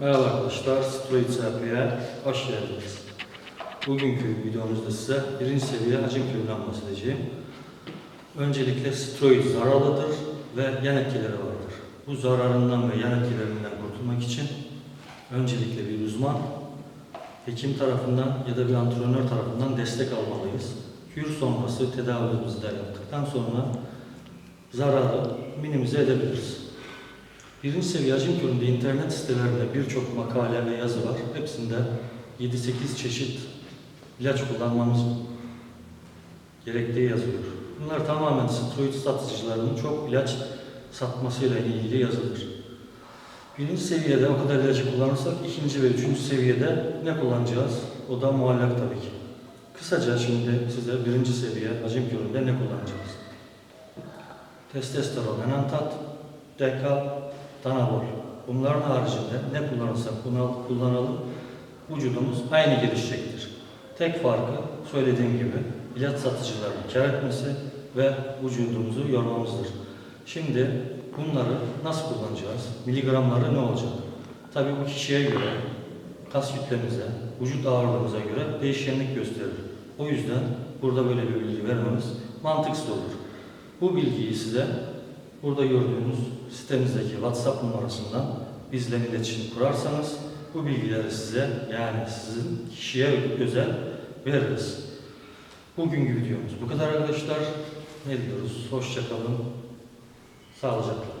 Merhaba arkadaşlar, Steroid Terapi'ye hoş geldiniz. Bugünkü videomuzda size birinci seviye hacim küründen bahsedeceğim. Öncelikle steroid zararlıdır ve yan etkileri vardır. Bu zararından ve yan etkilerinden kurtulmak için öncelikle bir uzman, hekim tarafından ya da bir antrenör tarafından destek almalıyız. Kür sonrası tedavimizi de yaptıktan sonra zararı minimize edebiliriz. Birinci seviye hacim internet sitelerinde birçok makale ve yazı var. Hepsinde 7-8 çeşit ilaç kullanmamız gerektiği yazıyor. Bunlar tamamen steroid satıcılarının çok ilaç satmasıyla ilgili yazıdır. Birinci seviyede o kadar ilacı kullanırsak ikinci ve üçüncü seviyede ne kullanacağız? O da muallak tabii ki. Kısaca şimdi size birinci seviye hacim köründe ne kullanacağız? Testosteron, enantat, dekal, Danabol. Bunların haricinde ne kullanırsak kullanalım, vücudumuz aynı gelişecektir. Tek farkı söylediğim gibi ilaç satıcılarının kar etmesi ve vücudumuzu yormamızdır. Şimdi bunları nasıl kullanacağız? Miligramları ne olacak? Tabii bu kişiye göre, kas kütlemize, vücut ağırlığımıza göre değişkenlik gösterir. O yüzden burada böyle bir bilgi vermemiz mantıksız olur. Bu bilgiyi size Burada gördüğünüz sitemizdeki WhatsApp numarasından bizle iletişim kurarsanız bu bilgileri size yani sizin kişiye özel veririz. Bugünkü videomuz bu kadar arkadaşlar. Ne diyoruz? Hoşçakalın. Sağlıcakla.